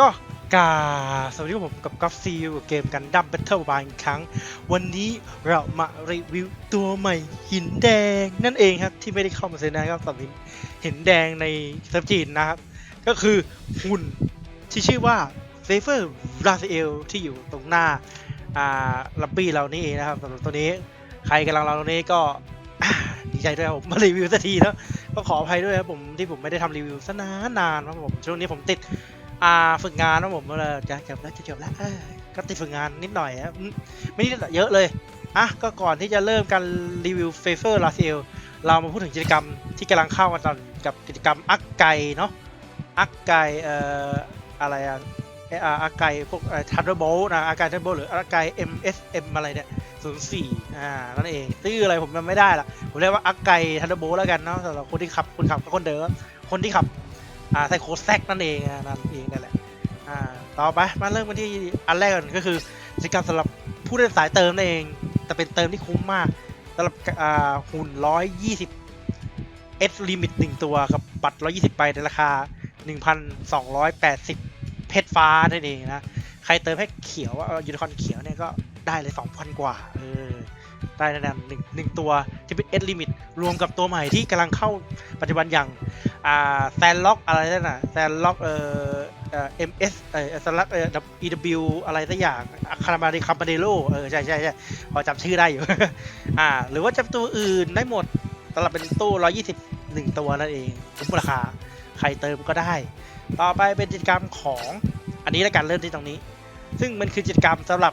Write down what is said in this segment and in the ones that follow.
ก็กาสวัสดีครับผมกับกัฟซีอยู่เกมกันดั้มเบทเทิลบางครั้ง วันนี้เรามารีวิวตัวใหม่หินแดงนั่นเองครับ ที่ไม่ได้เข้ามาเซนนะครับสำหรับหินแดงในเซิร์ฟจีนนะครับ ก็คือหุ่นที่ชื่อว่าเซเฟอร์ราซเอลที่อยู่ตรงหน้าอ่าลับบี้เรานี่เองนะครับสำหรับตัวนี้ใครกำลังเรอตัวนี้ก็ดีใจด้วยผมมารีวิวสักทีแล้วก็ขออภัยด้วยครับผมที่ผมไม่ได้ทำรีวิวซะนานนานครับผมช่วงนี้ผมติด อ่าฝึกงานนะผมเลยจะจบแล้วจะจบแล้วก็ติดฝึกงานนิดหน่อยครับไม่นิดหน่เยอะเลยอะก็ก่อนที่จะเริ่มการรีวิวเฟเฟอร์ลาเซลเรามาพูดถึงกิจกรรมที่กำลังเข้ามาตอนกับกิจกรรมอักไกเนาะอักไกเอ่ออะไรอะเอ่ออักไกพวกทันเดอร์โบลนะอักไกทันเดอร์โบลหรืออักไก MSM อะไรเนี่ย04อ่า นั่นเองชื่ออะไรผมจำไม่ได้ละผมเรียกว่าอักไกทันเดอร์โบลแล้วกันเนาะสำหรับคนที่ขับคนขับกับคนเดิมคนที่ขับ อ่าไซโคแซกนั่นเองนั่นเองนั่นแหละอ่าต่อไปมาเริ่มกันที่อันแรกก่อนก็คือกิจกรรมสำหรับผู้เล่นสายเติมนั่นเอง แต่เป็นเติมที่คุ้มมากสำหรับอ่าหุ่น120 S ลิมิตหนึ่งตัวกับบัตร120ไปในราคา1,280เพชรฟ้านั่นเองนะใครเติมให้เขียวยูนิคอนเขียวเนี่ยก็ได้เลย2,000กว่าเออ ได้แน่นอนหนึ่งหนึ่งตัวที่เป็น S ลิมิตรวมกับตัวใหม่ที่กำลังเข้าปัจจุบันอย่างอ่าแซนล็อกอะไรนั่นน่ะแซนล็อกเอ่อเอ่อ MS เอ่อแซนล็อกเอ่อ EW อะไรสักอย่างคารามาดิคัมปาเดโลเออใช่ใช่ใช่พอจำชื่อได้อยู่ อ่า หรือว่าจะตัวอื่นได้หมดสำหรับเป็นตู้ 120หนึ่งตัวนั่นเองคุ้มราคาใครเติมก็ได้ ต่อไปเป็นกิจกรรมของอันนี้แล้วกันเริ่มที่ตรงนี้ ซึ่งมันคือกิจกรรมสำหรับ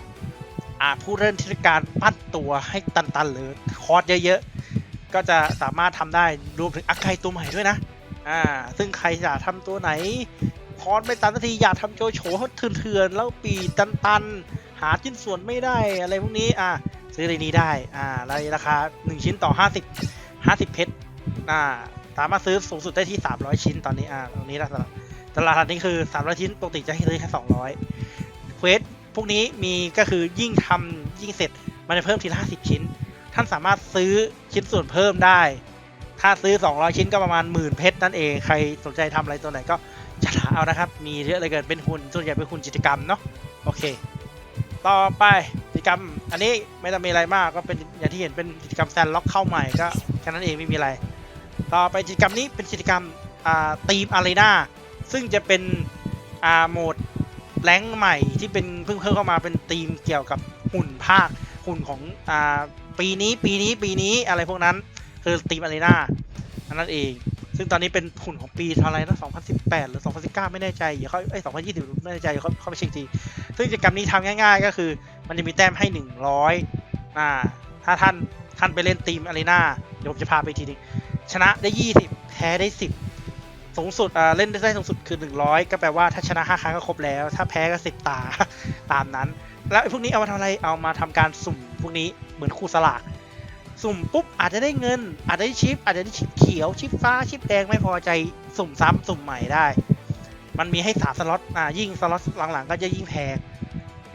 อ่าผู้เล่นที่การปั้นตัวให้ตันๆหรือคอร์สเยอะๆ ก็จะสามารถทำได้รวมถึงอักไกตัวใหม่ด้วยนะอ่าซึ่งใครอยากทำตัวไหน คอร์สไม่ตันสักทีอยากทำโจโฉเถื่อนๆ แล้วปีตันตันๆ หาชิ้นส่วนไม่ได้อะไรพวกนี้อ่าซื้อในนี้ได้อ่าในราคา 1 ชิ้นต่อ 50 50 เพชรอ่าสามารถซื้อสูงสุดได้ที่ 300 ชิ้นตอนนี้อ่าตรงนี้นะตลาดนี้คือ 300 ชิ้นปกติจะให้ซื้อแค่200เควสพ วกนี้มีก็คือยิ่งทำยิ่งเสร็จมันจะเพิ่มทีละ50ชิ้น ท่านสามารถซื้อชิ้นส่วนเพิ่มได้ ถ้าซื้อ 200 ชิ้นก็ประมาณหมื่นเพชรนั่นเองใครสนใจทำอะไรตัวไหนก็จัดหาเอานะครับ มีเยอะเลยเกินเป็นหุ่นส่วนใหญ่เป็นหุ่นกิจกรรมเนาะโอเค ต่อไปกิจกรรมอันนี้ไม่ต้องมีอะไรมากก็เป็นอย่างที่เห็นเป็นกิจกรรมแซนล็อกเข้าใหม่ก็แค่นั้นเองไม่มีอะไร ต่อไปกิจกรรมนี้เป็นกิจกรรมอ่าทีมอารีนาซึ่งจะเป็นอ่าโหมด แรงใหม่ที่เป็นเพิ่งเพิ่มเข้ามาเป็นทีมเกี่ยวกับหุ่นภาคหุ่นของอ่าปีนี้ปีนี้ปีนี้อะไรพวกนั้น คือทีมอารีนาอันนั้นเอง ซึ่งตอนนี้เป็นหุ่นของปีเท่าไรนะ2018 หรือ 2019 ไม่แน่ใจอย่าเขาเอ้ย2020 ไม่แน่ใจอย่าเขาเข้าไปเช็คทีซึ่งกิจกรรมนี้ทำง่าย ๆ ก็คือ มันจะมีแต้มให้ 100อ่าถ้าท่านท่านไปเล่นทีมอารีนาเดี๋ยวผมจะพาไปอีกทีนึงชนะได้ 20 แพ้ได้ 10 สูงสุดเล่นได้สูงสุดคือ 100 ก็แปลว่าถ้าชนะ 5 ครั้งก็ครบแล้ว ถ้าแพ้ก็ 10 ตาตามนั้น แล้วพวกนี้เอามาทำอะไรเอามาทำการสุ่มพวกนี้เหมือนคู่สลาก สุ่มปุ๊บอาจจะได้เงิน อาจจะได้ชิป อาจจะได้ชิปเขียวชิปฟ้าชิปแดงไม่พอใจสุ่มซ้ำสุ่มใหม่ได้ มันมีให้สามสล็อตอ่ายิ่งสล็อตหลังๆ ก็จะยิ่งแพง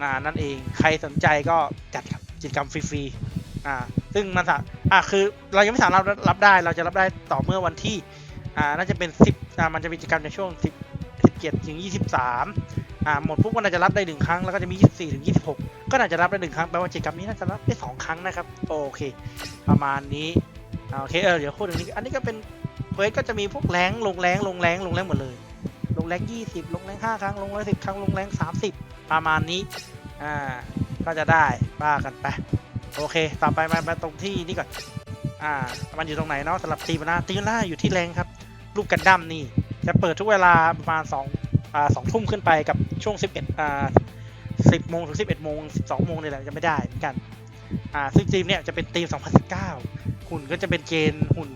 อ่านั่นเองใครสนใจก็จัดครับกิจกรรมฟรีๆอ่าซึ่งมันสาอ่าคือเรายังไม่สามารถรับได้เราจะรับได้ต่อเมื่อวันที่อ่าน่าจะเป็นสิบอ่า มันจะมีกิจกรรมในช่วงสิบสิบเจ็ดถึงยี่สิบสามอ่าหมดปุ๊บก็น่าจะรับได้หนึ่งครั้ง แล้วก็จะมียี่สิบสี่ถึงยี่สิบหกก็น่าจะรับได้หนึ่งครั้ง แปลว่ากิจกรรมนี้น่าจะรับได้สองครั้งนะครับ โอเค ประมาณนี้ โอเค เออ เดี๋ยวพูดถึงนี้ อันนี้ก็เป็นเควสก็จะมีพวกแรงลงแรงลงแรงลงแรงหมดเลย ลงแรงยี่สิบลงแรงห้าครั้ง ลงแรงสิบครั้ง ลงแรงสามสิบประมาณนี้ อ่า ก็จะได้ว่ากันไป โอเค ต่อไปมามาตรงที่นี่ก่อน อ่า มันอยู่ตรงไหนเนาะสำหรับตีมนาตีมนาอยู่ที่แรงครับ รูปกันดั้มนี่ จะเปิดทุกเวลาประมาณสองอ่าสองทุ่มขึ้นไปกับช่วงสิบเอ็ดอ่าสิบโมงถึงสิบเอ็ดโมงสิบสองโมงนี่แหละจะไม่ได้เหมือนกันอ่าซึ่งทีมเนี่ยจะเป็นทีม2019หุ่นก็จะเป็นเกณฑ์หุ่น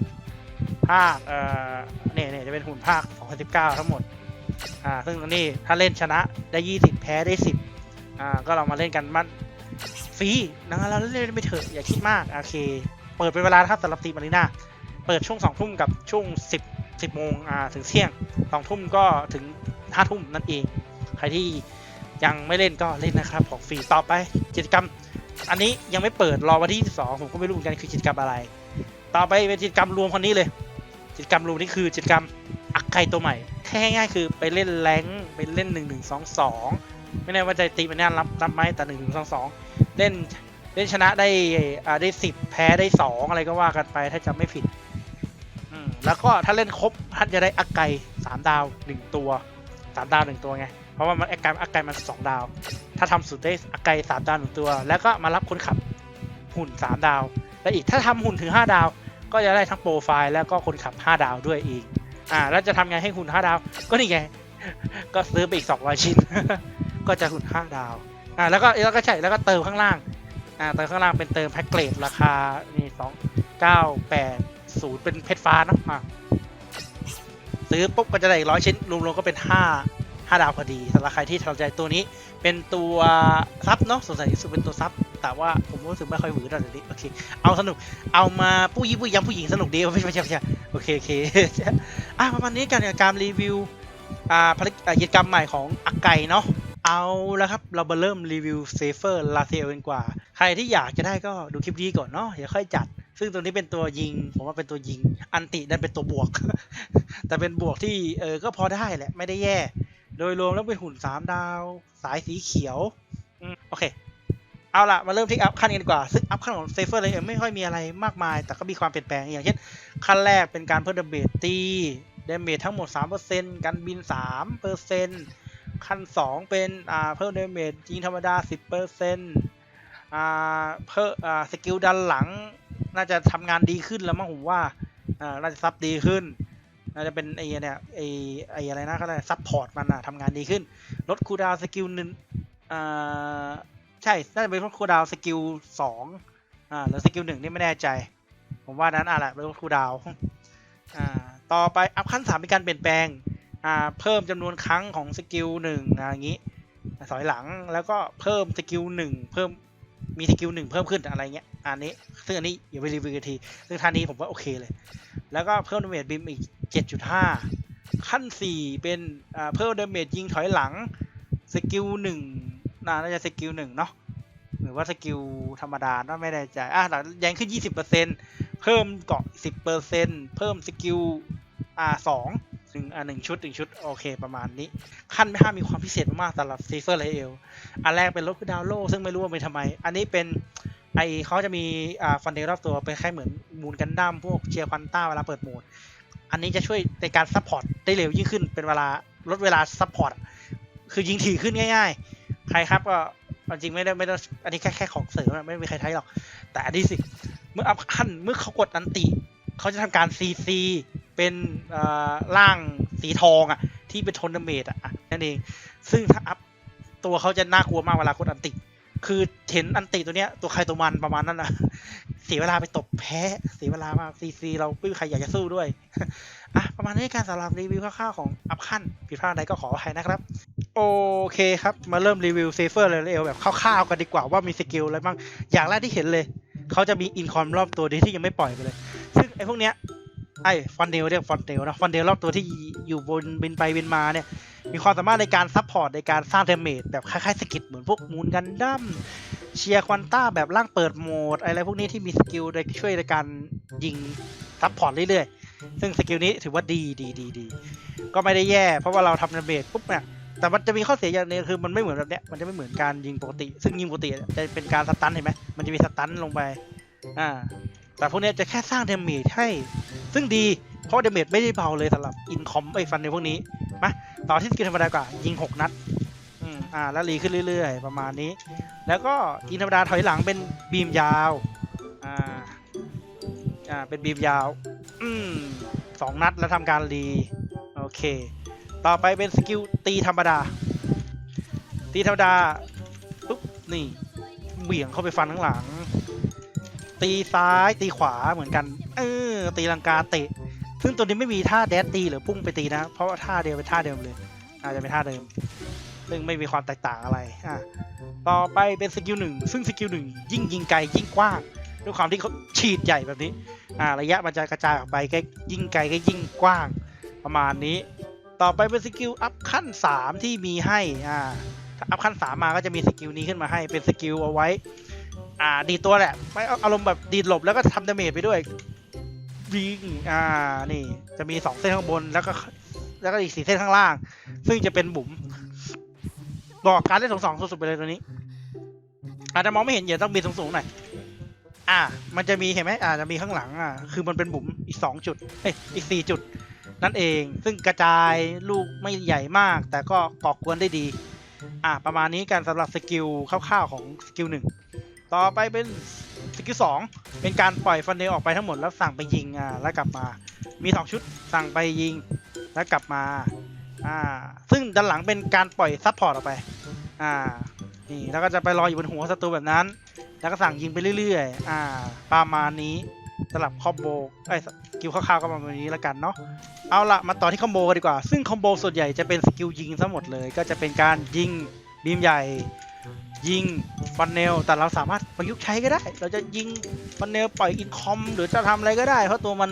ภาคเอ่อเนี่ยเนี่ยจะเป็นหุ่นภาค2019ทั้งหมดอ่าซึ่งอันนี้ถ้าเล่นชนะได้20แพ้ได้10อ่าก็เรามาเล่นกันมันฟรีนะเราเล่นไม่เถอะอย่าคิดมากโอเค เปิดเป็นเวลาครับสำหรับทีมอารีนาเปิดช่วง2ทุ่มกับช่วง10 10โมงอ่าถึงเที่ยง2ทุ่มก็ถึง5ทุ่มนั่นเอง ใครที่ยังไม่เล่นก็เล่นนะครับของฟรีต่อไปกิจกรรม อันนี้ยังไม่เปิดรอวันที่ 22 ผมก็ไม่รู้เหมือนกันคือกิจกรรมอะไร ต่อไปเป็นกิจกรรมรวมคนนี้เลย กิจกรรมรวมนี่คือกิจกรรมอักไกตัวใหม่แค่ง่ายๆคือไปเล่นแรงไปเล่นหนึ่งหนึ่งสองสองไม่แน่ว่าจะตีมันแน่รับรับไหมแต่หนึ่งหนึ่งสองสองเล่นเล่นชนะได้อ่าได้สิบแพ้ได้สองอะไรก็ว่ากันไปถ้าจำไม่ผิด แล้วก็ถ้าเล่นครบท่านจะได้อักไกสามดาวหนึ่งตัวสามดาวหนึ่งตัวไง เพราะว่ามันอักไกอักไกมันสองดาว ถ้าทำสุดได้อักไกสามดาวหนึ่งตัว แล้วก็มารับคนขับหุ่นสามดาว และอีกถ้าทำหุ่นถึงห้าดาว ก็จะได้ทั้งโปรไฟล์แล้วก็คนขับ5ดาวด้วยอีก อ่า แล้วจะทำไงให้หุ่น5ดาว ก็นี่ไง ก็ซื้อไปอีก200ชิ้น ก็จะหุ่น5ดาว อ่า แล้วก็แล้วก็ใช่ แล้วก็เติมข้างล่าง อ่า เติมข้างล่างเป็นเติมแพ็กเกจราคา นี่สองเก้าแปด ศูนย์เป็นเพชรฟ้าเนะอะซื้อปุ๊บก็จะได้อีกร้อยชิ้น รวมๆก็เป็น5 5ดาวพอดีสำหรับใครที่สนใจตัวนี้ เป็นตัวซับเนาะสงสัยที่สุดเป็นตัวซับแต่ว่าผมรู้สึกไม่ค่อยหวือตอนนี้โอเค เอาสนุก เอามาปุ้ยปุ้ยย้ำผู้หญิงสนุกดีไม่ใช่ไม่ใช่ไม่ใช่โอเคโอเคอะประมาณนี้กันกับการรีวิวอ่าภารกิจกิจกรรมใหม่ของอักไก่เนาะเอาแล้วครับ เรามาเริ่มรีวิวเซฟเฟอร์ลาเซลกันกว่า ใครที่อยากจะได้ก็ดูคลิปนี้ก่อนเนาะเดี๋ยวค่อยจัด ซึ่งตัวนี้เป็นตัวยิง ผมว่าเป็นตัวยิง อันตินั่นเป็นตัวบวก แต่เป็นบวกที่เออก็พอได้แหละ ไม่ได้แย่ โดยรวมแล้วเป็นหุ่น3ดาว สายสีเขียวอืมโอเค เอาล่ะมาเริ่มที่อัพขั้นกันดีกว่า ซึ่งอัพขั้นของเซฟเฟอร์เลยไม่ค่อยมีอะไรมากมาย แต่ก็มีความเปลี่ยนแปลง อย่างเช่น ขั้นแรกเป็นการเพิ่มดาเมจตีดาเมจทั้งหมด 3%กันบิน 3%ขั้น 2 เป็นอ่าเพิ่มดาเมจยิงธรรมดา 10%อ่าเพิ่มอ่าสกิลดันหลัง น่าจะทำงานดีขึ้นแล้วมั้งผมว่าอ่าน่าจะซับดีขึ้น น่าจะเป็นไอ้เนี่ยไอ้ไอ้อะไรนะก็ได้ซับพอร์ตมันอะทำงานดีขึ้น ลดคูดาวสกิลหนึ่งอ่าใช่ น่าจะเป็นลดคูดาวสกิลสองอ่าแล้วสกิลหนึ่งนี่ไม่แน่ใจ ผมว่านั้นอะแหละเป็นลดคูดาวอ่าต่อไปอัพขั้นสามเป็นการเปลี่ยนแปลงอ่าเพิ่มจำนวนครั้งของสกิลหนึ่งอะอย่างนี้ถอยหลังแล้วก็เพิ่มสกิลหนึ่งเพิ่มมีสกิลหนึ่งเพิ่มขึ้นอะไรเงี้ย อันนี้ ซึ่งอันนี้อย่าไปรีวิวกันที ซึ่งท่านี้ผมว่าโอเคเลย แล้วก็เพิ่มดาเมจบิมอีก 7.5 ขั้น 4 เป็นเพิ่มดาเมจยิงถอยหลัง สกิลหนึ่งน่าน่าจะสกิลหนึ่งเนาะ หรือว่าสกิลธรรมดาน่าไม่แน่ใจ อะแต่ยังขึ้น 20%เพิ่มเกาะ 10%เพิ่มสกิลอ่าสองหนึ่งอ่าหนึ่งชุดหนึ่งชุด โอเคประมาณนี้ ขั้นไม่ห้ามีความพิเศษมากสำหรับซีเฟอร์ไลเอลอันแรกเป็นลดคูลดาวโลซึ่งไม่รู้ว่าเป็นทำไม อันนี้เป็น ไอเขาจะมีอ่าฟันเดลรอบตัวเป็นแค่เหมือนมูลกันดั้มพวกเชียร์ควันต้าเวลาเปิดโหมด อันนี้จะช่วยในการซัพพอร์ตได้เร็วยิ่งขึ้นเป็นเวลาลดเวลาซัพพอร์ตคือยิงถี่ขึ้นง่าย ๆ ใครครับก็จริงไม่ได้ไม่ต้องอันนี้แค่แค่ของเสริมไม่มีใครใช้หรอก แต่อันนี้สิ เมื่ออัพขั้นเมื่อเขากดอันติ เขาจะทำการซีซีเป็นร่างสีทองอะที่เป็นโทนเมดอะอะนั่นเอง ซึ่งถ้าอัพตัวเขาจะน่ากลัวมากเวลากดอันติ คือเห็นอันติตัวเนี้ยตัวใครตัวมันประมาณนั้นนะเสียเวลาไปตบแพ้เสียเวลามากซีซีเราไม่มีใครอยากจะสู้ด้วยอะประมาณนี้การสำหรับรีวิวคร่าวๆของอัพขั้นผิดพลาดใดก็ขออภัยนะครับ โอเคครับ มาเริ่มรีวิวเซฟเฟอร์เลยเอลแบบคร่าวๆกันดีกว่าว่ามีสกิลอะไรบ้างอย่างแรกที่เห็นเลย เขาจะมีอินคอมรอบตัวดีที่ยังไม่ปล่อยไปเลย ซึ่งไอ้พวกเนี้ยไอ้ฟอนเดลเรียกฟอนเดลนะฟอนเดลรอบตัวที่อยู่บนบินไปบินมาเนี่ย มีความสามารถในการซัพพอร์ตในการสร้างเดเมจแบบคล้ายๆสกิลเหมือนพวกมูนกันดั้มเชียร์ควอนต้าแบบร่างเปิดโหมด อะไรพวกนี้ที่มีสกิลในช่วยในการยิงซัพพอร์ตเรื่อยๆ ซึ่งสกิลนี้ถือว่าดีดีดีดีก็ไม่ได้แย่ เพราะว่าเราทำเดเมจปุ๊บเนี่ยแต่มันจะมีข้อเสียอย่างนึงคือมันไม่เหมือนแบบเนี้ยมันจะไม่เหมือนการยิงปกติ ซึ่งยิงปกติจะเป็นการสตันเห็นไหมมันจะมีสตันลงไปอ่าแต่พวกนี้จะแค่สร้างเดเมจให้ ซึ่งดีเพราะเดเมจไม่ได้เบาเลยสำหรับอินคอมไอ้ฟันในพวกนี้มา ต่อที่สกิลธรรมดากว่า ยิง 6 นัดอืมอ่า แล้วรีขึ้นเรื่อย ๆ ประมาณนี้ แล้วก็ยิงธรรมดาถอยหลังเป็นบีมยาว อ่า อ่า เป็นบีมยาว อืมสองนัดแล้วทำการรี โอเค ต่อไปเป็นสกิลตีธรรมดา ตีธรรมดา ปุ๊บ นี่เหวี่ยงเข้าไปฟันข้างหลัง ตีซ้ายตีขวาเหมือนกัน เออ ตีลังกาเตะ ซึ่งตัวนี้ไม่มีท่าแดดตีหรือพุ่งไปตีนะ เพราะว่าท่าเดียวเป็นท่าเดิมเลย อาจจะเป็นท่าเดิม ซึ่งไม่มีความแตกต่างอะไรอะต่อไปเป็นสกิลหนึ่งซึ่งสกิลหนึ่งยิ่งยิงไกลยิ่งกว้างด้วยความที่เขาฉีดใหญ่แบบนี้อ่าระยะมันจะกระจายออกไปก็ยิ่งไกลก็ยิ่งกว้างประมาณนี้ ต่อไปเป็นสกิลอัพขั้น 3 ที่มีให้อ่าถ้าอัพขั้น 3 มาก็จะมีสกิลนี้ขึ้นมาให้เป็นสกิลเอาไว้อ่าดีตัวแหละไม่อาอารมณ์แบบดีดหลบแล้วก็ทำดาเมจไปด้วย วิงอ่านี่ จะมี2เส้นข้างบนแล้วก็ แล้วก็อีกสี่เส้นข้างล่าง ซึ่งจะเป็นบุ๋มบอกการเล่นสองสองสุดๆไปเลยตัวนี้ อาจจะมองไม่เห็นอย่าต้องบินสูงๆหน่อยอ่า มันจะมีเห็นไหมอาจจะมีข้างหลังอะคือมันเป็นบุ๋มอีกสองจุดเอ้ยอีกสี่จุด นั่นเอง ซึ่งกระจายลูกไม่ใหญ่มาก แต่ก็ก่อกวนได้ดี อ่า ประมาณนี้การสำหรับสกิลคร่าวๆของสกิลหนึ่งต่อไปเป็นส สกิลสองเป็นการปล่อยฟันเดลออกไปทั้งหมดแล้วสั่งไปยิงอ่าแล้วกลับมา มีสองชุดสั่งไปยิงแล้วกลับมาอ่าซึ่งด้านหลังเป็นการปล่อยซับพอร์ตออกไปอ่านี่แล้วก็จะไปรออยู่บนหัวศัตรูแบบนั้น แล้วก็สั่งยิงไปเรื่อยๆอ่าประมาณนี้สลับคอมโบไอ้สกิลคร่าวๆก็ประมาณนี้แล้วกันเนาะเอาละมาต่อที่คอมโบกันดีกว่า ซึ่งคอมโบส่วนใหญ่จะเป็นสกิลยิงทั้งหมดเลย ก็จะเป็นการยิงบีมใหญ่ ยิงฟันเนลแต่เราสามารถประยุกต์ใช้ก็ได้ เราจะยิงฟันเนลปล่อยอินคอม หรือจะทำอะไรก็ได้ เพราะตัวมัน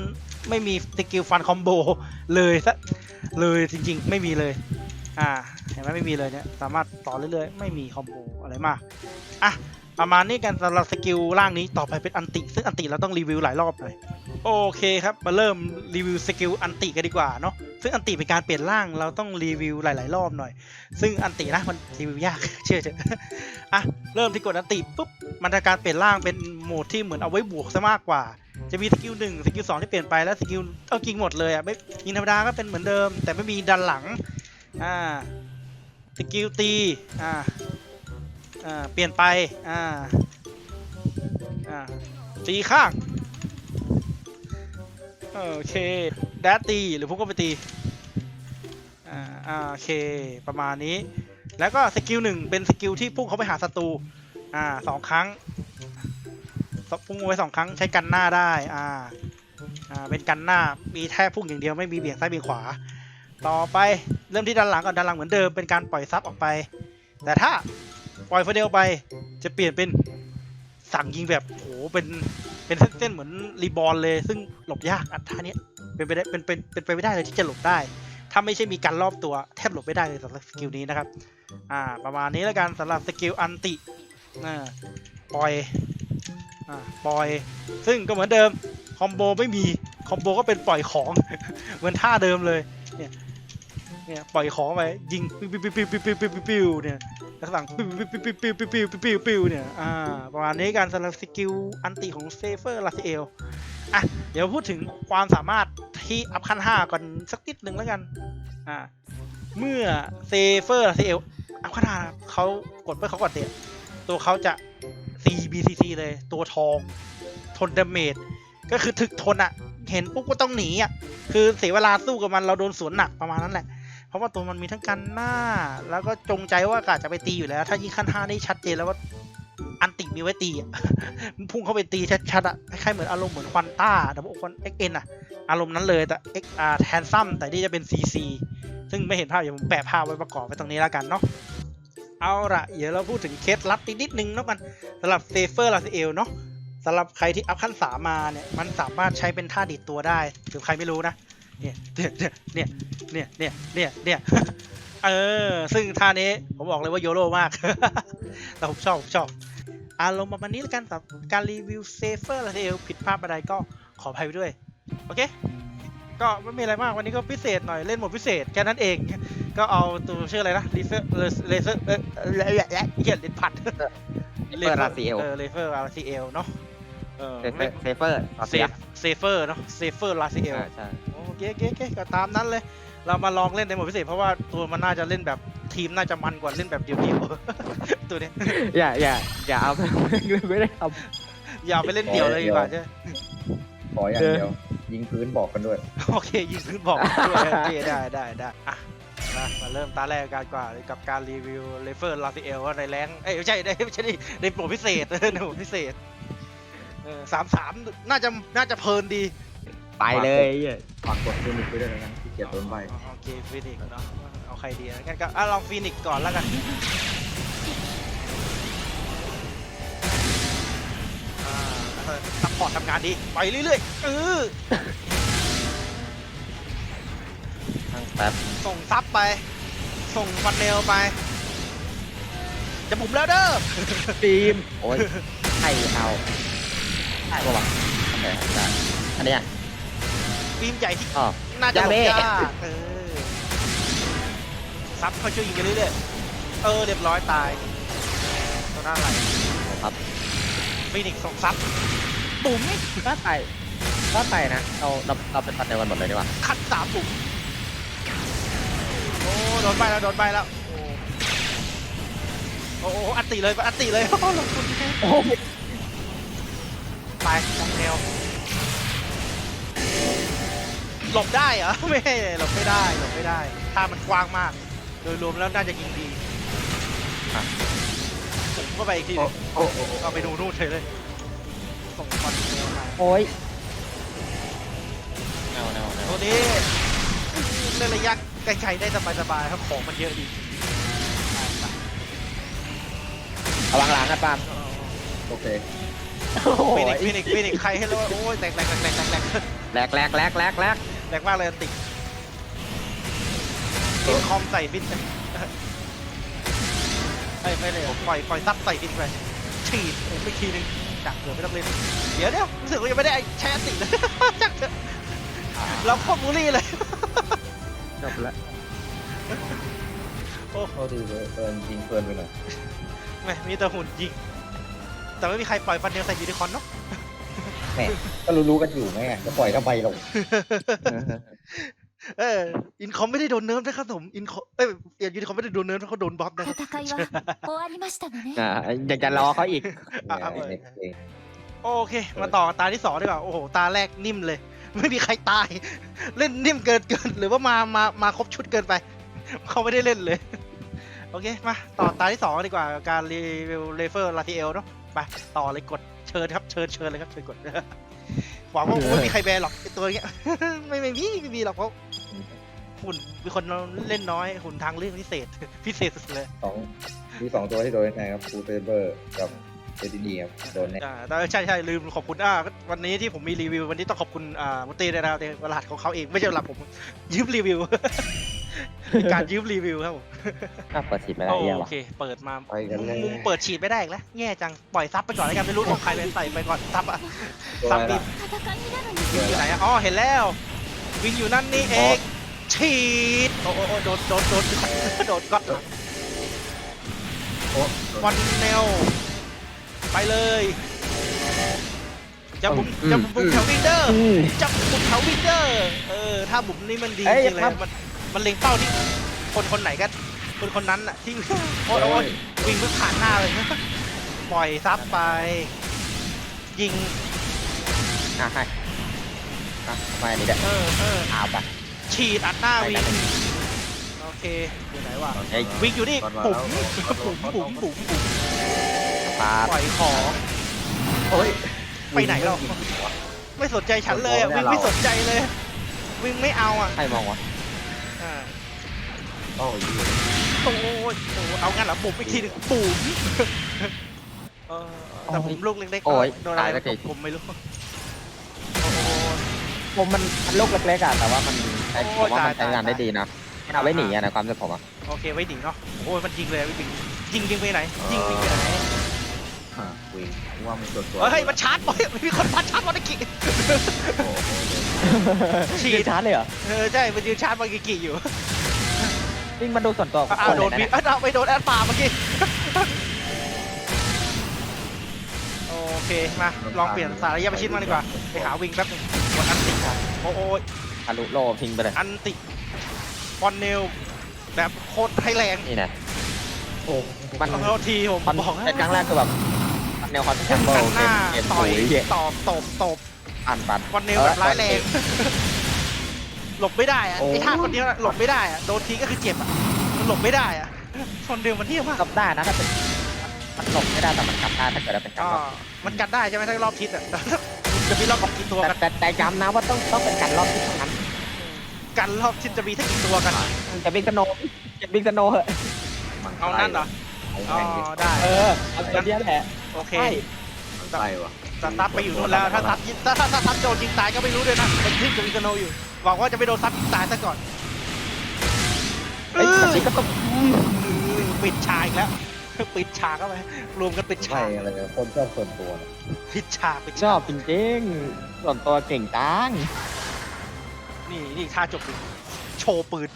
ไม่มีสกิลฟันคอมโบเลยซะเลยจริงๆ ไม่มีเลย อ่า เห็นไหมไม่มีเลยเนี่ย สามารถต่อเรื่อยๆ ไม่มีคอมโบอะไรมาก อะ ประมาณนี้กันสำหรับสกิลล่างนี้ต่อไปเป็นอันติ ซึ่งอันติเราต้องรีวิวหลายรอบหน่อยโอเคครับ มาเริ่มรีวิวสกิลอันติกันดีกว่าเนาะซึ่งอันติเป็นการเปลี่ยนร่างเราต้องรีวิวหลาย ๆ รอบหน่อย ซึ่งอันตินะมันรีวิวยากเชื่อเถอะอะเริ่มที่กดอันติปุ๊บมันทำการเปลี่ยนร่างเป็นโหมดที่เหมือนเอาไว้บวกซะมากกว่า จะมีสกิลหนึ่งสกิลสองที่เปลี่ยนไปแล้วสกิลเอาจริงหมดเลยอะไม่ยิงธรรมดาก็เป็นเหมือนเดิม แต่ไม่มีดันหลังอ่าสกิลตีอ่า อ่า เปลี่ยนไป อ่า อ่าตีข้าง โอเค แดดตี หรือพวกก็ไปตีอ่าอ่า โอเค ประมาณนี้ แล้วก็สกิลหนึ่งเป็นสกิลที่พุ่งเขาไปหาศัตรู อ่าสองครั้ง พุ่งเอาไว้สองครั้งใช้กันหน้าได้ อ่า อ่า เป็นกันหน้า มีแค่พุ่งอย่างเดียวไม่มีเบี่ยงซ้ายเบี่ยงขวา ต่อไปเริ่มที่ด้านหลังก่อนด้านหลังเหมือนเดิม เป็นการปล่อยซับออกไป แต่ถ้า ปล่อยเฟเดลไป จะเปลี่ยนเป็นสั่งยิงแบบโหเป็นเป็นเส้นๆเหมือนรีบอลเลย ซึ่งหลบยากอันท่าเนี้ยเป็นไปได้เป็นเป็นเป็นไปไม่ได้เลยที่จะหลบได้ ถ้าไม่ใช่มีการรอบตัวแทบหลบไม่ได้เลยสำหรับสกิลนี้นะครับอ่าประมาณนี้แล้วกันสำหรับสกิลอันติอ่าปล่อยอ่าปล่อย ซึ่งก็เหมือนเดิมคอมโบไม่มีคอมโบก็เป็นปล่อยของ เหมือนท่าเดิมเลยเนี่ย เนี่ยปล่อยของไปยิงปิ้วปิ้วปิ้วปิ้วปิ้วปิ้วปิ้วปิ้วเนี่ยแล้วสั่งปิ้วปิ้วปิ้วปิ้วปิ้วปิ้วปิ้วปิ้วปิ้วเนี่ยอ่าประมาณนี้การสำหรับสกิลอันติของเซเฟอร์ลาซิเอลอะเดี๋ยวพูดถึงความสามารถที่อัพขั้น5ก่อนสักนิดหนึ่งแล้วกันอ่าเมื่อเซเฟอร์ลาซิเอลอัพขั้น5เขากดเพื่อเขากดเตะตัวเขาจะ CBCC เลยตัวทองทนดาเมจก็คือถึกทนอะเห็นปุ๊บก็ต้องหนีอะคือเสียเวลาสู้กับมันเราโดนสวนหนักประมาณนั้นแหละ ราะว่าตัวมันมีทั้งกันหน้า แล้วก็จงใจว่ากะจะไปตีอยู่แล้ว ถ้ายิ่งขั้นห้านี่ชัดเจนแล้วว่าอันติมีไว้ตีพุ่งเข้าไปตีชัดๆอะคล้ายๆเหมือนอารมณ์เหมือนควันต้าแต่พวกควัน XN อะอารมณ์นั้นเลยแต่ X อ่าแทนซัมแต่นี่จะเป็น CC ซึ่งไม่เห็นภาพอย่าผมแปะภาพไว้ประกอบไว้ตรงนี้แล้วกันเนาะเอาละเดี๋ยวเราพูดถึงเคล็ดลับนิดนึงเนาะกันสำหรับเซเฟอร์ลาซิเอลเนาะสำหรับใครที่อัพขั้นสามมาเนี่ยมันสามารถใช้เป็นท่าดิดตัวได้หรือใครไม่รู้นะ เนี่ยเนี่ยเนี่ยเนี่ยเนี่ยเนี่ยเนี่ยเออ ซึ่งท่านี้ผมบอกเลยว่าโยโรมาก แต่ผมชอบผมชอบอารมณ์ประมาณนี้แล้วกันสำหรับการรีวิวเซฟเฟอร์ลาซิเอลผิดพลาดอะไรก็ขออภัยไปด้วย โอเค ก็ไม่มีอะไรมากวันนี้ก็พิเศษหน่อยเล่นหมดพิเศษแค่นั้นเอง ก็เอาตัวชื่ออะไรนะเลเซอร์เลเซอร์เออเลเซอร์เฮียเลนพัดเปิดราซีเอลเออเลเซอร์ราซีเอลเนาะเออเซฟเฟอร์เซฟเฟอร์ราเซซีเอ ฟเซฟเฟอร์เนาะเซฟเฟอร์ราซีเอลใช่ โอเคโอเคโอเคก็ตามนั้นเลย เรามาลองเล่นในโหมดพิเศษ เพราะว่าตัวมันน่าจะเล่นแบบทีมน่าจะมันกว่าเล่นแบบเดียวๆ ตัวเนี้ยอย่าอย่าอย่าเอาไม่ได้ทอย่าไปเล่นเดี่ยวเลยดีกว่าใช่ไหมขออย่างเดียว ยิงพื้นบอกกันด้วย โอเคยิงขึ้นบอกด้วยโอเคได้ได้ได้อะมามาเริ่มตาแรกกันกว่าเลยกับการรีวิวเลเฟอร์ลาซิเอลว่าในแรงเอ้ยไม่ใช่ในไม่ใช่ในในโหมดพิเศษ ในโหมดพิเศษเออ สามสามน่าจะน่าจะเพลินดีำไปเลยไอ้เหี้ยฝากกดฟินิกซ์ไปด้วยนะงั้นที่เกียจโดนใบโอเคฟีนิกซ์เนาะเอาใครดีอะงั้นก็อะลองฟีนิกซ์ก่อนแล้วกันอ่าซัพพอร์ตทำงานดีไปเรื่อยๆเออทั้งแป๊บส่งซับไป ส่งฟันเนลไป จะบุ๋มแล้วเด้อทีมโอ้ยใครเอา ใช่ปะวะโอเคได้อันเนี้ยฟิล์มใหญ่ที่อ๋อ น่าจะหลบยาเบ้ยากเออซับเขาช่วยยิงไปเรื่อยๆ เออเรียบร้อยตายตัวหน้าไหลครับฟีนิกซ์ส่งซับบุ๋มก็ไปก็ไปนะเราเราเราเป็นปันเดียวกันหมดเลยดีกว่าคัดสามบุ๋มโอ้โดนไปแล้วโดนไปแล้วโอ้โอ้โอ้อัตติเลยอัตติเลยโอ้ลงทุนแค่โอ้ย ไปมองแนวหลบได้เหรอ ไม่หลบไม่ได้หลบไม่ได้ถ้ามันกว้างมาก โดยรวมแล้วน่าจะยิงดีอะผมก็ไปอีกทีหนึ่งโอ้โอ้โอ้เอาไปดูนู่นเฉยเลยส่งคอนเทนมาโอ้ยแนวแนวแนวตัวนี้เล่นระยะไกลๆได้สบายๆครับของมันเยอะดีไประวังหลังนะปาล์มโอเคๆ ฟินิกซ์ฟินิกซ์ฟินิกซ์ใครให้รู้ว่าโอ้ยแตกแตกแตกแตกแตกแตกแรกแรกแรกแรกแรกแตกมากเลยอันติฟินคอมใส่ฟินเอ้ยไม่เลยปล่อยปล่อยซับใส่ฟินไปฉีดโอ้ไปทีนึงจักเกือบไม่ต้องเล่นเดี๋ยวเดี๋ยวรู้สึกว่ายังไม่ได้ใช้อันติเลยจักเถอะเราเข้าบูลลี่เลยจบแล้วโอ้โทษทีเลยเอิญยิงเพลินไปหน่อยแหม่มีแต่หุ่นยิง แต่ไม่มีใครปล่อยฟันเดียวใส่ยูนิคอร์นเนาะแหมก็รู้ๆกันอยู่แม่จะปล่อยทำไมลงเอออินคอมไม่ได้โดนเนิร์ฟนะครับผมอินคอมเอ้ยยูนิคอมไม่ได้โดนเนิร์ฟเขาโดนบัฟนะครับอ่าอยากจะรอเขาอีกโอเค มาต่อตาที่สองดีกว่าโอ้โหตาแรกนิ่มเลย ไม่มีใครตาย เล่นนิ่มเกินเกินหรือว่ามามามาครบชุดเกินไปเขาไม่ได้เล่นเลย โอเค มาต่อตาที่สองดีกว่าการรีวิวเลเฟอร์ลาทีเอลเนาะ ไปต่อเลยกดเชิญครับเชิญเชิญเลยครับเชิญกดหวังว่าคงไม่มีใครแบนหรอกไอตัวเนี้ยไม่ไม่มีไม่มีหรอกเพราะหุ่นมีคนเล่นน้อยหุ่นทางเรื่องพิเศษ พิเศษสุดๆเลยสองมีสองตัวที่โดนแน่ครับคูเซเบอร์กับเจตินีครับโดนแน่อ่าแต่ใช่ใช่ลืมขอบคุณอ่าวันนี้ที่ผมมีรีวิววันนี้ต้องขอบคุณอ่ามุตตีด้วยนะครับในรหัสของเขาเองไม่ใช่รหัสผมยืมรีวิว การยืมรีวิวครับผมเปิดฉีดไม่ได้เหี้ยโอเค เปิดมามุมเปิดฉีดไม่ได้อีกแล้วแย่จัง ปล่อยซับไปก่อนแล้วกันไม่รู้ของใครไปใส่ไปก่อนซับอะซับบินอยู่ไหนอะอ๋อ เห็นแล้ว วิ่งอยู่นั่นนี่เองฉีดโอ้โหโอ้โดนโดนโดนโดนก็โอ้บอลเนลไปเลยจะบุกจะบุกแถววินเดอร์ จับบุกเขาวินเดอร์ เออ ถ้าบุมนี่มันดีจยริงๆเลยมัน มันเล็งเป้าที่คนคนไหนก็คนคนนั้นอะที่โอ้ยโอ้ยวิ่งเพิ่งผ่านหน้าเลยปล่อยซับไป ยิงอะให้อะมาอันนี้เด้อเออเออเอาไปฉีดอัดหน้าไปวิ่งกันโอเคอยู่ไหนวะเอ้ยวิ่งอยู่นี่ก่อนมาปุ๋มแล้วปุ๋มปุ๋มปุ๋มปุ๋มปาล์มปล่อยของโอ้ยไปไหนเราไม่สนใจฉันเลยอะวิ่งไม่สนใจเลย วิ่งไม่เอาอะใครมองวะ อ่าโอ้ยโอ้ยโอ้ยเอางั้นเหรอบุ๋มอีกทีหนึงบุ๋มเออแต่ผมลูกเล็กๆโอ้ยโดนอะไรตายแล้วสิผมไม่รู้โอ้ย ผมมันมันลูกเล็กๆอะแต่ว่ามันใช้โอ้ผมว่ามันตายใช้งานตายได้ดีนะมันเอาไว้หนีอะนะความรู้สึกผมอะโอเคไว้หนีเนาะโอ้ยมันยิงเลยวิ่งยิงยิงไปไหนยิงยิงไปไหน ฮะวิ่งว่ามันตัวตัวเฮ้ยมันชาร์จบอยมีคนพันชาร์จบอลกิโอ้โหฉีดยืนชาร์จเลยเหรอเออใช่มันยืนชาร์จบอลกิอยู่วิ่งมาดูส่วนตัวของอ้าวคนโดเลยนนะวิเนี่ยอ้าวไปโดนแอดป่าเมื่อกี้โอเคมาลองเปลี่ยนสายระยะประชิดมางดีกว่าไปหาวิงแป๊บหนึงกดอันติก่อนโอ้โอ้ยทะลุโลพิงไปเลยอันติบอลเนลแบบโคตรให้แรงนี่นะโอ้มันขอโทษทีผมมันบอกเป็นครั้งแรกคือแบบ แนวคอนเทนต์กันหน้าเกมต่ปุ๋อยยเหี้ยตอบตบตบอ่านปันบอลเนลแบบร้ายแรงหลบไม่ได้อะโอ้ ไอ้ท่าคนเดียวน่ะหลบไม่ได้อะโดนทีก็คือเจ็บอะมันหลบไม่ได้อะคนเดียวมันเที่ยมากกลับได้นะถ้าเป็นมันหลบไม่ได้แต่มันกลับได้ถ้าเกิดเราเป็นการก็รอบมันกันได้ใช่ไหมถ้ารอบทิศอะ จะมีรอบกี่ตัวแต่กันแต่แต่ย้ำนะว่าต้องต้องเป็นการรอบที่เท่านั้นกันรอบทิศจะมีสักกี่ตัวกัน จะบิ๊กสโนว์จะบิ๊กสโนว์เหอะเอานั่นเหรอเอาอ๋อแม่งดิได้ เออเอาตัวเนี้ยแหละโอเค ใช่มันใส่วะแต่ซับไปอยู่นู่นแล้ว ถ้าซับยิงถ้าถ้าถ้าซับโดนยิงตายก็ไม่รู้ด้วยนะมันทิศกับวิกโนอยู่ หวังว่าจะไม่โดนซับยิงตายซะก่อนไอ้ยแบบนี้ก็ต้องอืมปิดฉากอีกแล้ว ปิดฉากเข้าไป รวมกันปิดใช่ฉาก อะไรนะคนชอบส่วนตัวนะปิดฉากปิดชฉาอก บจริงๆส่วนตัวเก่งจังนี่นี่ท่าจบดิโชว์ปืน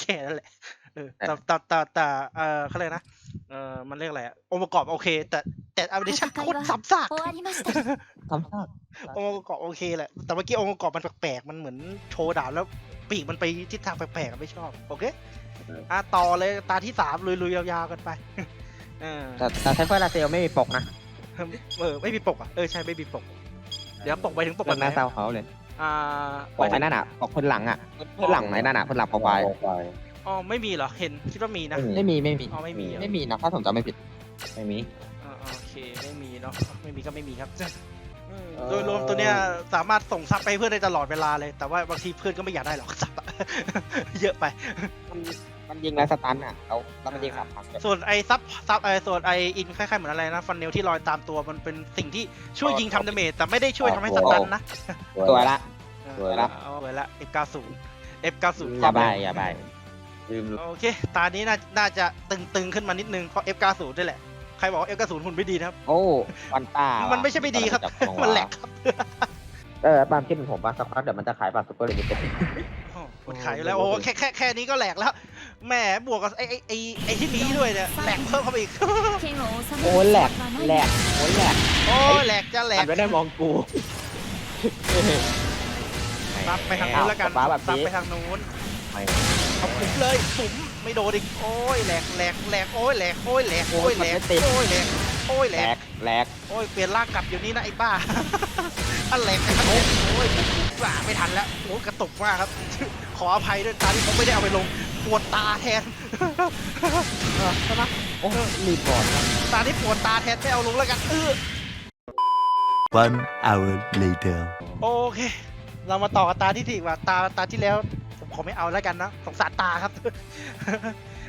แค่นั้นแหละ เออแต่แต่แต่แต่เออเขาเรียกนะเออมันเรียกอะไรอะองค์ประกอบโอเค แต่แต่อัปเดชั่นโคตรซ้ำซาก 終わりました ทำซาก องค์ประกอบโอเคแหละ แต่เมื่อกี้องค์ประกอบมันแปลกๆ มันเหมือนโชว์ดาบแล้วปีกมันไปทิศทางแปลกๆอะไม่ชอบ โอเค อ่ะต่อเลยตาที่สามลุยๆยาวๆกันไป เออ แต่แต่ไซเฟอร์ลาเซลไม่มีปกนะ เออไม่มีปกอ่ะ เออใช่ไม่มีปก เดี๋ยวปกไปถึงปก เป็ แบบ นห ไหน น้าเศร้าเขาเลย อ่า ปกไอ้นั่นอ่ะปกพื้นหลังอ่ะพื้นหลังไอ้นั่นอ่ะพื้นหลังพอไป ไป อ๋อไม่มีเหรอ เห็นคิดว่ามีนะ ไม่มีไม่มีอ๋อไม่มีเหรอไม่มีนะถ้าผมจำไม่ผิด ไม่มี อ่าโอเคไม่มีเนาะไม่มีก็ไม่มีครับอืมเอ่อโดยรวมตัวเนี้ยสามารถส่งซับไปให้เพื่อนได้ตลอดเวลาเลย แต่ว่าบางทีเพื่อนก็ไม่อยากได้หรอกซับอะ เยอะไป มันมันยิงแล้วสตันอะเขาแล้วมันยิงสามครั้งส่วนไอ้ซับซับไอ้ส่วนไอ้อินคล้ายๆเหมือนอะไรนะฟันเนลที่ลอยตามตัวมันเป็นสิ่งที่ช่วยยิงทำดาเมจแต่ไม่ได้ช่วยทำให้สตันนะตัวละ สวยละ เอาไว้ละ F90 F90 อย่าบายอย่าบาย ลืมโอเค ตานี้น่านาจะตึงๆขึ้นมานิดนึง เพราะ F90 ด้วยแหละ ใครบอกว่า F90 หุ่นไม่ดีนะครับ โอ้ปันตามันไม่ใช่ไม่ดีครับ มันแหลกครับ เออปามคิดเป็ผมว่าสักพักเดี๋ยวมันจะขายบัตรซุปเปอร์ลยมันขายแล้ว โอ้แค่แค่แค่นี้ก็แหลกแล้ว แหม บวกกับไอ้ไอ้ไอ้ที่นี้ด้วยเนี่ย แหลกเพิ่มเข้าไปอีก โอ้แหลกแหลกโอ้แหลกโอ้แหลกจะแหลกไม่ได้มองกูรับไปทางนู้นแล้วกันรับไปทางนู้น เอาปุ๋มเลยปุ๋มไม่โดนอีกโอ้ยแหลกแหลกแหลกโอ้ยแหลกโอ้ยแหลกโอ้ยแหลกโอ้ยแหลกโอ้ยแหแหลลกกแหลกโอ้ยเปลี่ยนร่างกลับอยู่นี่นะไอ้บ้าอันแหลกนะครับผมโอ้ยบ้าไม่ทันแล้วโอ้ยกระตุกมากครับ ขออภัยด้วยตาที่ผมไม่ได้เอาไปลงปวดตาแทนใช่ไหมโอ้รีบอร์ดตาที่ปวดตาแทนไม่เอาลงแล้วกันเออ One hour later. โอเค เรามาต่อกับตาที่ที่ว่าตาตาที่แล้ว ผมขอไม่เอาแล้วกันนะสงสารตาครับ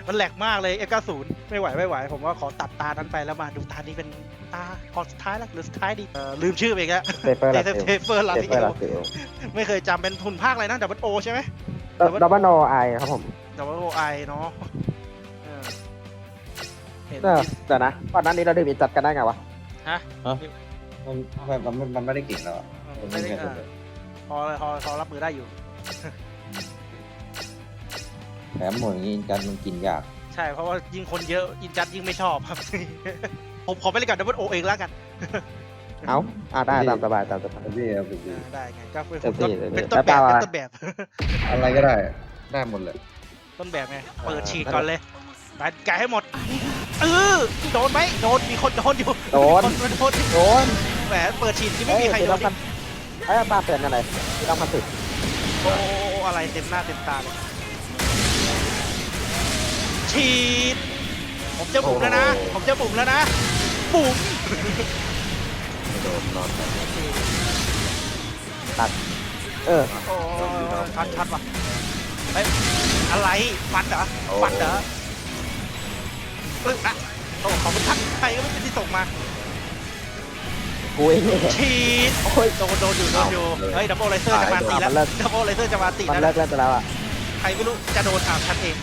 มันแหลกมากเลย F90 ไม่ไหวไม่ไหว ผมว่าขอตัดตานั้นไปแล้วมาดูตานี้เป็นตาก่อนสุดท้ายแล้วหรือสุดท้ายดีเออลืมชื่อไปอีกแล้วเซเฟอร์ลาเซลเทเฟอร์ลาเซซิเฟอร์โอลาเซลไม่เคยจำเป็นทุนภาคอะไรนะดับเบิลโอใช่ไหมดับเบิลโนไอครับผมดับเบิลโอไอเนาะเออเห็นเออเดี๋ยวนะก่อนหน้านี้เราดื่มอินจัดกันได้ไงวะฮะมันมันมันมันไม่ได้เก่งแล้วอะไม่ได้เออ พอพอพอรับมือได้อยู่ แถมหมดอย่างนี้จันมันกินยากใช่เพราะว่ายิ่งคนเยอะอินจัดยิ่งไม่ชอบครับ ผมขอไปเล่นกับดับเบิลโอเองแล้วกัน เอ้าอ่าได้ตามสบายตามสบาย พี่ครับพี่ได้ไงก็เป็นเต็มที่ต้นเลยเป็นต้นแบบแล้วเป็นตาต้นแบบ อะไรก็ได้ได้หมดเลยต้นแบบไงเปิดเออฉีกก่อนเลยไปไก่ให้หมดเออโดนไหมโดนมีคนโดนอยู่โดน มีคนโดนโดนแหมเปิดฉีกที่ไม่มีใครเอ้ยโดเดี๋ยวน เรากันไอ้ยตาเตือนอะไรที่ต้องมาสึกโอ้โอ้โอ้อะไรเต็มหน้าเต็มตาเลยฉีด ผมเจอปุ่มแล้วนะ ผมเจอปุ่มแล้วนะปุ่มไม่โดนนอนเออ โอ้ชัดชัดว่ะเฮ้ยอะไรฟันเหรอฟันเหรอเอออะโอ้ขอบคุณครับใครก็ไม่เป็นที่ส่งมา กูเองเนี่ยฉีดโอ้ย โดนโดนอยู่โดนอยู่เฮ้ยดับเบิลไลเซอร์จะมาตีแล้วมันเลิกดับเบิลไลเซอร์จะมาตีมันแล้วเลิกเล่นไปแล้วอะใครไม่รู้จะโดนอ่าวฉันเอง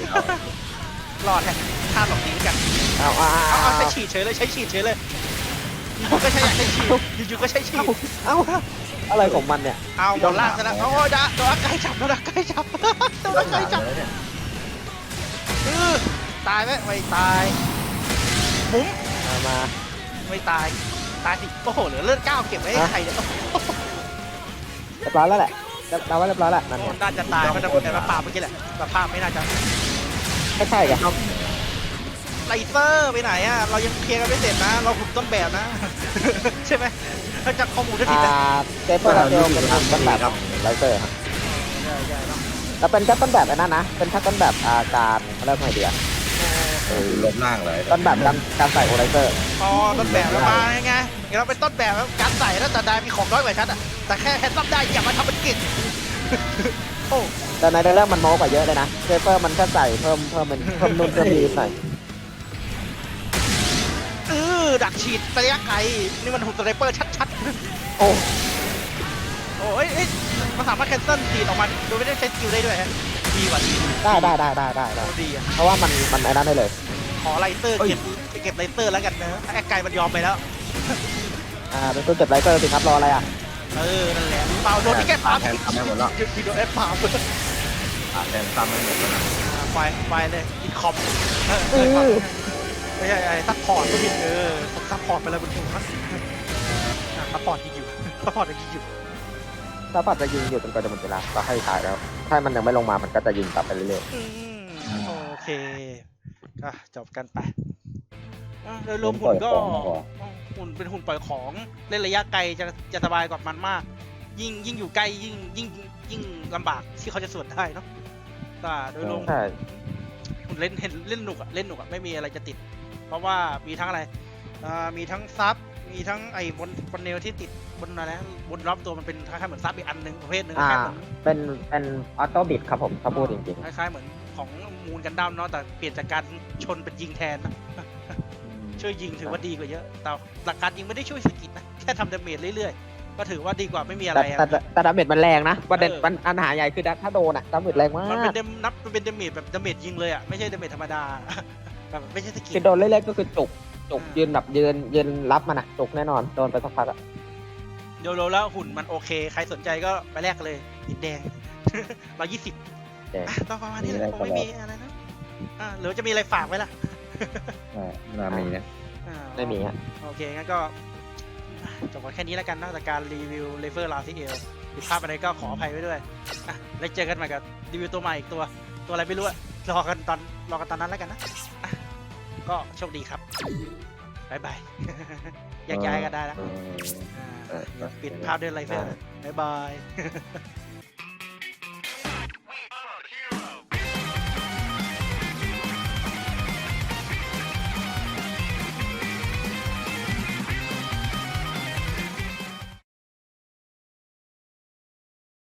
รอดแฮะท่าหลอกหนีกันเอาเอาเอาเอาเอาเอาใช้ฉีดเฉยเลยใช้ฉีดเฉยเลยอยู่ๆก็ใช้อยากใช้ฉีดอยู่ๆก็ใช้ฉีดเอาอะไรของมันเนี่ย เอาหมดล่างซะแล้วโอ้ยดะโดนใกล้จับโดนใกล้จับโดนใกล้จับแล้วเนี่ยเออตายไหมไม่ตายบุ้มมามาไม่ตาย ตายสิโอ้โหเหลือเลือดเก้าเก็บไว้ให้ใครเนี่ยเรียบร้อยแล้วแหละเราว่าเรียบร้อยแล้วนั่นโอ้ไงน่าจะตายมันจะแต่ละปาเมื่อกี้แหละแต่ภาพไม่น่าจะไม่ใช่กันไลเซอร์ไปไหนอะ เรายังเคลียร์กันไม่เสร็จนะ เราขุดต้นแบบนะ ใช่ไหมถ้าจากข้อมูลที่ผิดอ่านะเซฟเฟอร์ลาเซลเป็นต้นแบบครับไลเซอร์ครับใช่ใช่เนาะแล้วเป็นแค่ต้นแบบไอ้นั่นนะ เป็นแค่ต้นแบบอาการเริ่มไงดีอะเออ ลบล่างเลยต้นแบบการการใส่โอไลเซอร์อ๋อต้นแบบแล้วมาไงเดี๋ยวเราเป็นต้นแบบแล้วการใส่แล้วแต่ได้มีของน้อยกว่าฉันอะแต่แค่แฮนด์ซับได้อย่ามาทำเป็นกิจโอ้แต่ในเรื่องมันโม้กว่าเยอะเลยนะเซฟเฟอร์มันแค่ใส่เพิ่มเพิ่มเป็นเพิ่มนุ่นเพิ่มดีหน่อยเออดักฉีดระยะไกลนี่มันหุ่นสไนเปอร์ชัดโอ้ๆโอ้ยเอ้ย มันสามารถแคนเซิลฉีดออกมาโดยไม่ได้ใช้สกิลได้ด้วยฮะดีกว่าดีได้ได้ได้ได้ได้ได้โอ้ดีอะเพราะว่ามันมันไอ้นั่นได้เลย ขอไลเซอร์เก็บเก็บไลเซอร์แล้วกันนะแอคไกลมันยอมไปแล้ว อ่าเป็นตัวเก็บไลเซอร์สิครับรออะไรอะเออ นั่นแหละเปล่าโดนที่แค่ปาแทนทำให้หมดแล้วโดนแอปปาอะแทนทำให้หมดแล้วนะปไฟไฟเลยอินคอมไม่ใช่ไอ้ซัพพอร์ตก็ผิดเออซัพพอร์ตไปแล้วบนหัวซัพพอร์ตยิงอยู่ซัพพอร์ตยิงอยู่ ถ้าปัดจะยิงอยู่จนกว่าจะหมดเวลาก็ให้ถ่ายแล้ว ถ้ามันยังไม่ลงมามันก็จะยิงกลับไปเรื่อยอืมโอเค ก็จบกันไปอะโดยรวมหุ่นก็หุ่นเป็นหุ่นปล่อยของเล่นระยะไกลจะจะสบายกว่ามันมาก ยิ่งยิ่งอยู่ใกล้ยิ่งยิ่งยิ่งลำบากที่เขาจะสวนได้เนาะแต่โดยรวม ๆใช่หุ่นเล่นเห็นเล่นหนุกอะเล่นหนุกอะไม่มีอะไรจะติด เพราะว่ามีทั้งอะไรอ่ามีทั้งซับ มีทั้งไอ้บนบนเนลที่ติดบนอะไรนะบนรอบตัวมันเป็นคล้ายๆเหมือนซับอีกอันหนึ่งประเภทหนึ่งคอ่า ล้ายๆเหมือนเป็นเป็นออโต้บิดครับผมถ้าพูดจริงคล้ายๆเหมือนของมูลกันดั้มเนาะแต่เปลี่ยนจากการชนเป็นยิงแทนนะช่วยยิงถือว่าดีกว่าเยอะ แต่หลักการยิงไม่ได้ช่วยสกิลนะแค่ทำดาเมจเรื่อยๆ ก็ถือว่าดีกว่าไม่มีๆอะไรแต่อะแต่แต่ดาเมจมันแรงนะประเด็นเออ ปัญปัญหาใหญ่คือถ้าโดนอะดาเมจแรงมามันเป็กนเดมนับมันเป็นดาเมจแบบดาเมจยิงเลยอะไม่ใช่ดาเมจธรรมดาแบบไม่ใช่สกิล คือโดนเรื่อยๆก็คือจุก จุกยืนแบบยืนยืนรับมันอะจุกแน่นอนโดนไปสักพักอะโดโลแล้วหุ่นมันโอเค ใครสนใจก็ไปแลกกันเลยหินแดง ร้อยยี่สิบแดง ก็ประมาณนี้แหละคงไม่มีอะไรนะอ่าหรือจะมีอะไรฝากไว้ล่ะอ่านามีนะ อ่า ไม่มีฮะ โอเค งั้นก็จบกันแค่นี้แล้วกันนอกจากการรีวิวเลเวอร์ลาซิเอลผิดพลาดอะไรก็ขออภัยไว้ด้วยอะแล้วเจอกันใหม่กับรีวิวตัวใหม่อีกตัว ตัวอะไรไม่รู้อะรอกันตอนรอกันตอนนั้นแล้วกันนะอะ ก็โชคดีครับบายบายแยกย้ายกันได้แล้วเอออ่าเออเดี๋ยวปิดภาพด้วยไลเวอร์บ๊ายบาย